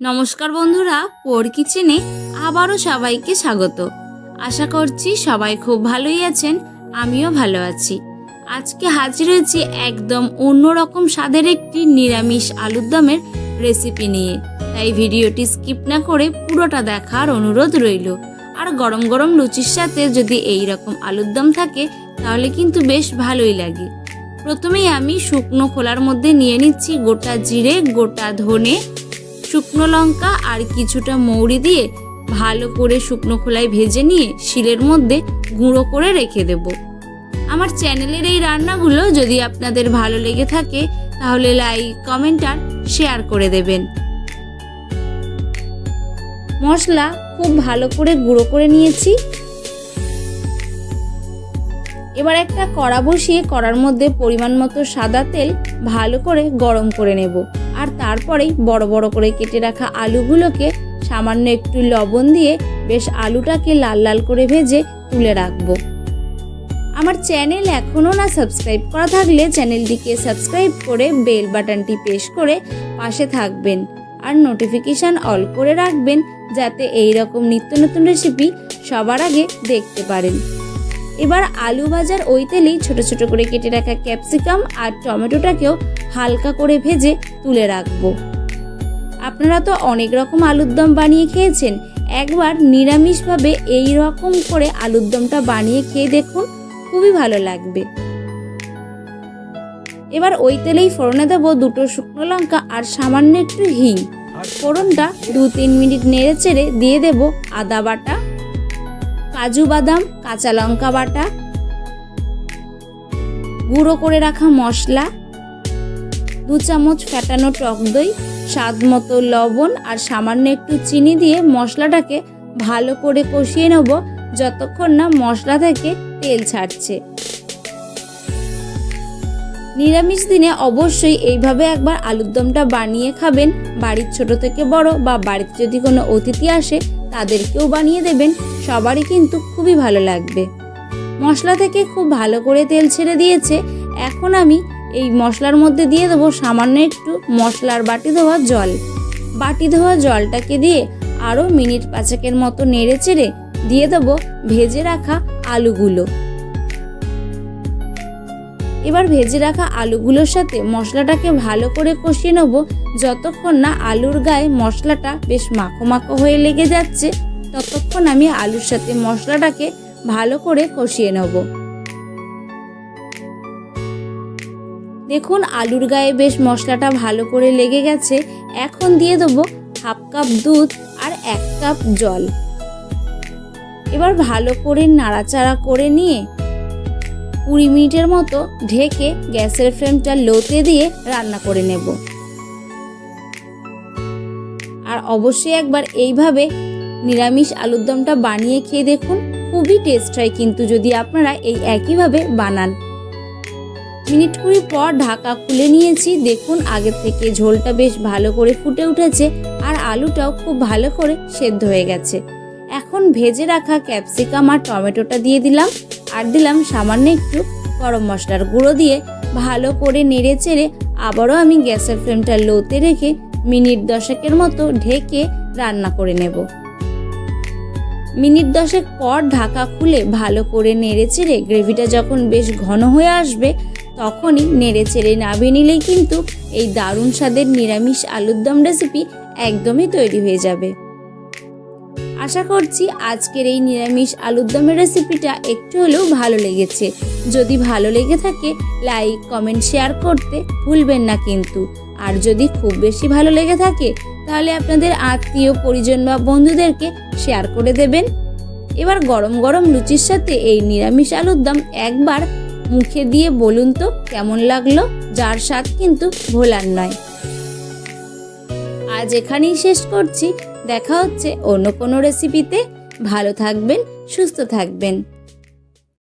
নমস্কার বন্ধুরা, পোর কিচেনে আবারও সবাইকে স্বাগত। আশা করছি সবাই খুব ভালোই আছেন, আমিও ভালো আছি। আজকে হাজির হয়েছি একদম অন্যরকম স্বাদের একটি নিরামিষ আলুর দমের রেসিপি নিয়ে। তাই ভিডিওটি স্কিপ না করে পুরোটা দেখার অনুরোধ রইল। আর গরম গরম লুচির সাথে যদি এই রকম আলুর দম থাকে, তাহলে কিন্তু বেশ ভালোই লাগে। প্রথমেই আমি শুকনো খোলার মধ্যে নিয়ে নিচ্ছি গোটা জিরে, গোটা ধনে শুকনো লঙ্কা আর কিছুটা মৌরি দিয়ে ভালো করে শুকনো খোলায় ভেজে নিয়ে শিলের মধ্যে গুঁড়ো করে রেখে দেব। আমার চ্যানেলের এই রান্নাগুলো যদি আপনাদের ভালো লেগে থাকে, তাহলে লাইক, কমেন্ট আর শেয়ার করে দেবেন। মশলা খুব ভালো করে গুঁড়ো করে নিয়েছি। এবার একটা কড়া বসিয়ে কড়ার মধ্যে পরিমাণ মতো সাদা তেল ভালো করে গরম করে নেব। আর তারপরেই বড় বড় করে কেটে রাখা আলুগুলোকে সামান্য একটু লবণ দিয়ে বেশ আলুটাকে লাল লাল করে ভেজে তুলে রাখব। আমার চ্যানেল এখনও না সাবস্ক্রাইব করা থাকলে চ্যানেলটিকে সাবস্ক্রাইব করে বেল বাটনটি প্রেস করে পাশে থাকবেন আর নোটিফিকেশান অল করে রাখবেন যাতে এই রকম নিত্য নতুন রেসিপি সবার আগে দেখতে পারেন। এবার আলু ভাজার ওই তেলেই ছোট ছোট করে কেটে রাখা ক্যাপসিকাম আর টমেটোটাকেও হালকা করে ভেজে তুলে রাখব। আপনারা তো অনেক রকম আলুর দম বানিয়ে খেয়েছেন। একবার নিরামিষভাবে এই রকম করে আলুর দমটা বানিয়ে খেয়ে দেখুন, খুবই ভালো লাগবে। এবার ওই তেলেই ফোড়নে দেবো দুটো শুকনো লঙ্কা আর সামান্য একটু হিং ফোড়নটা দু তিন মিনিট নেড়ে চেড়ে দিয়ে দেব আদা বাটা, কাজু বাদাম, কাঁচা লঙ্কা বাটা, গুঁড়ো করে রাখা মশলা দু চামচ ফ্যাটানো টক দই, স্বাদ মতো লবণ আর সামান্য একটু চিনি দিয়ে মশলাটাকে ভালো করে কষিয়ে নেব যতক্ষণ না মশলা থেকে তেল ছাড়ছে। নিরামিষ দিনে অবশ্যই এইভাবে একবার আলুর দমটা বানিয়ে খাবেন। বাড়ির ছোট থেকে বড় বা বাড়িতে যদি কোনো অতিথি আসে, তাদেরকেও বানিয়ে দেবেন। সবারই কিন্তু খুবই ভালো লাগবে। মশলা থেকে খুব ভালো করে তেল ছেড়ে দিয়েছে। এখন আমি এই মশলার মধ্যে দিয়ে দেবো সামান্য একটু মশলার বাটি ধোয়া জল। বাটি ধোয়া জলটাকে দিয়ে আরও মিনিট পাঁচেকের মতো নেড়ে চেড়ে দিয়ে দেবো ভেজে রাখা আলুগুলো। এবার ভেজে রাখা আলুগুলোর সাথে মশলাটাকে ভালো করে কষিয়ে নেব। যতক্ষণ না আলুর গায়ে মশলাটা বেশ মাখো মাখো হয়ে লেগে যাচ্ছে, ততক্ষণ আমি আলুর সাথে মশলাটাকে ভালো করে কষিয়ে নেব। দেখুন, আলুর গায়ে বেশ মশলাটা ভালো করে লেগে গেছে। এখন দিয়ে দেবো হাফ কাপ দুধ আর এক কাপ জল। এবার ভালো করে নাড়াচাড়া করে নিয়ে কুড়ি মিনিটের মতো ঢেকে গ্যাসের ফ্লেমটা লোতে দিয়ে রান্না করে নেব। আর অবশ্যই একবার এইভাবে নিরামিষ আলুর দমটা বানিয়ে খেয়ে দেখুন, খুবই টেস্ট হয় কিন্তু যদি আপনারা এই একইভাবে বানান। মিনিট কুড়ি পর ঢাকা খুলে নিয়েছি। দেখুন, আগের থেকে ঝোলটা বেশ ভালো করে ফুটে উঠেছে আর আলুটাও খুব ভালো করে সেদ্ধ হয়ে গেছে। এখন ভেজে রাখা ক্যাপসিকাম আর টমেটোটা দিয়ে দিলাম আর দিলাম সামান্য একটু গরম মশলার গুঁড়ো দিয়ে ভালো করে নেড়ে চেড়ে আবারও আমি গ্যাসের ফ্লেমটা লোতে রেখে মিনিট দশেকের মতো ঢেকে রান্না করে নেব। মিনিট দশেক পর ঢাকা খুলে ভালো করে নেড়ে চেড়ে গ্রেভিটা যখন বেশ ঘন হয়ে আসবে, তখনই নেড়ে চেড়ে নামিয়ে নিলেই কিন্তু এই দারুণ স্বাদের নিরামিষ আলুর দম রেসিপি একদমই তৈরি হয়ে যাবে। আশা করছি আজকের এই নিরামিষ আলুর দমের রেসিপিটা একটু হলেও ভালো লেগেছে। যদি ভালো লেগে থাকে লাইক কমেন্ট শেয়ার করতে ভুলবেন না কিন্তু। আর যদি খুব বেশি ভালো লেগে থাকে তাহলে আপনাদের আত্মীয়, পরিজন বা বন্ধুদেরকে শেয়ার করে দেবেন। এবার গরম গরম লুচির সাথে এই নিরামিষ আলুর দম একবার মুখে দিয়ে বলুন তো কেমন লাগল? যার স্বাদ কিন্তু ভোলার নয়। আজ এখানেই শেষ করছি। দেখা হচ্ছে অন্য কোনো রেসিপিতে ভালো থাকবেন, সুস্থ থাকবেন।